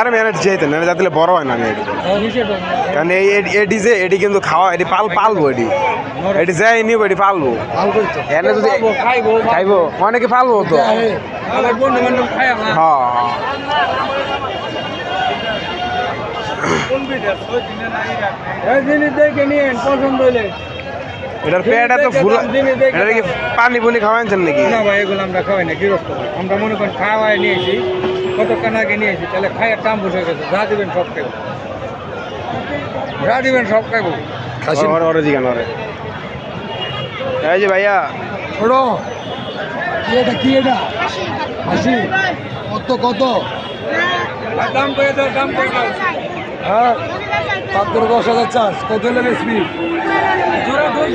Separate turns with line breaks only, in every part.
খারাপ এনে যেতে না যাতে বড় হয় না এটি কারণ এই এডি যে এডি কিন্তু খাওয়া, এটি পাল পালবো এটি। এটি যাই নিব এটি পালবো। এনে যদি
খাইবো,
অনেকে পালবো তো। এটা কি পানি পুনি খাওয়াইছেন নাকি?
না ভাই, এগুলো আমরা খাওয়াই না ভাই। আমরা মনে করেন খাওয়াই নিয়েছি। কতক্ষণ আগে নিয়েছি তাহলে খাইয়ের দাম বসে গেছে। যা দিবেন সব খাইব। যা দিবেন সব খাইব।
ওরে ওরে জিগান ওরে এই যে ভাইয়া।
ওড়ো কি এটা কি এটা? হাসি কত কত? দাম দাও দাম দাও। হ্যাঁ। মাত্র দশ হাজার চাষ। কত হলে বেশি জোড়া দুই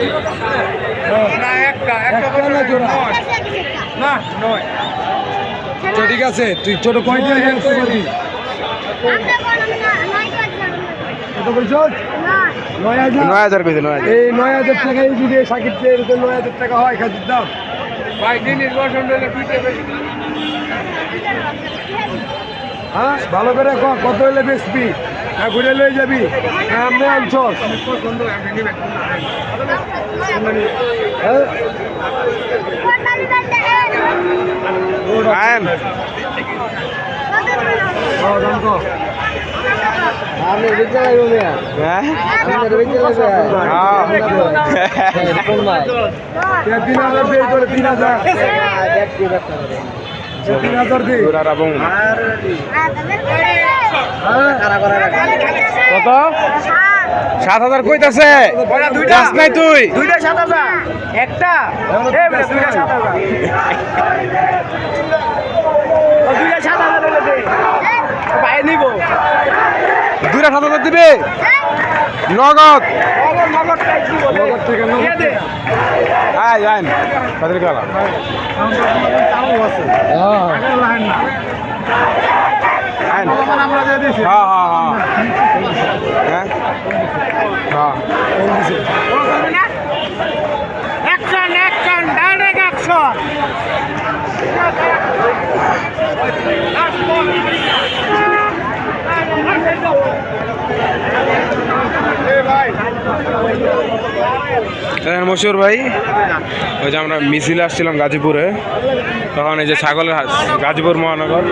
না একটা একটা না জোড়া? না নয়। তো ঠিক আছে। তুই ছোট কয়টা হ্যান্ড করবি কত বলছো নয় হাজার।
নয় হাজার কইছে নয়
এই নয় হাজার টাকা এই যদি সাকিব এরকম নয় হাজার টাকা হয় দাম। পিঠে হ্যাঁ ভালো করে কত হলে বেচবি? হ্যাঁ ঘুরে লয়ে যাবি? হ্যাঁ আপনি আনছস? হ্যাঁ? হ্যাঁ,
হ্যাঁ হ্যাঁ রাবং কত? সাত হাজার কইতাছে। নাই তুই।
দুইটা সাত হাজার। একটা? দুইটা সাত হাজার দুইটা সাত হাজার হলে দে পায়ে নিব
দুইটা সাত হাজার দিবে? নগদ। আয় যাইন হ্যাঁ। হ্যাঁ। হ্যাঁ। মশিউর ভাই ওই যে আমরা মিছিলে আসছিলাম গাজীপুরে তখন এই যে ছাগলের হাট গাজীপুর মহানগর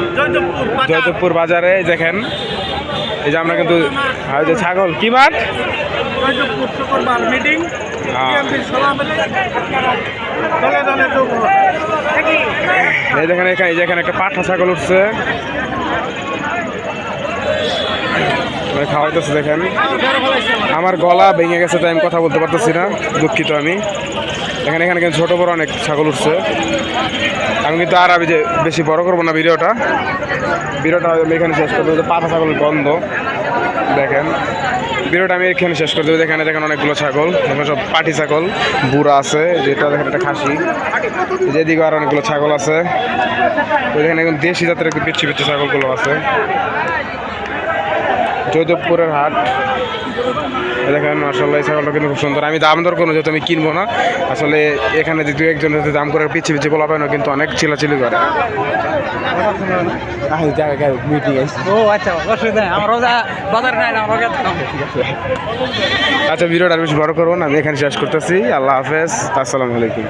জয়দেবপুর বাজারে দেখেন এই যে আমরা কিন্তু আর ওই যে ছাগল কি মাঠ?
মিটিং
হ্যাঁ। এই দেখেন এখানে এই যে এখানে একটা পাঠা ছাগল উঠছে। ওই খাওয়াইতেছে, দেখেন। আমার গলা ভেঙে গেছে, তাই আমি কথা বলতে পারতেছি না। দুঃখিত আমি। এখানে এখানে কিন্তু ছোটো বড় অনেক ছাগল উঠছে। আমি কিন্তু আর আমি যে বেশি বড় করব না ভিডিওটা। ভিডিওটা আমি এখানে শেষ করব। পাঠা ছাগলের গন্ধ, দেখেন। ভিডিওটা আমি এখানে শেষ করে দেবো। এখানে দেখেন অনেকগুলো ছাগল। এখানে সব পাটি ছাগল। বুড়া আছে যেটা দেখেন, একটা খাসি। যেদিকে আর অনেকগুলো ছাগল আছে। দেখেন, এখন দেশি জাতের একটু পিচ্ছি পিচ্ছি ছাগলগুলো আছে। জয়দেবপুরের হাট। দেখেন মার্শাল্লাহ এই ছাগলটা কিন্তু খুব সুন্দর। আমি দাম দর কোনো যেহেতু আমি কিনবো না আসলে এখানে যে দু একজন যদি দাম করে পিছিয়ে পিছিয়ে বলা পায় না কিন্তু অনেক চিলাচিলি করে।
আচ্ছা
আচ্ছা ভিডিওটা আর বেশি বড় করব না আমি এখানে শেষ করতেছি। আল্লাহ হাফেজ আসসালামু আলাইকুম।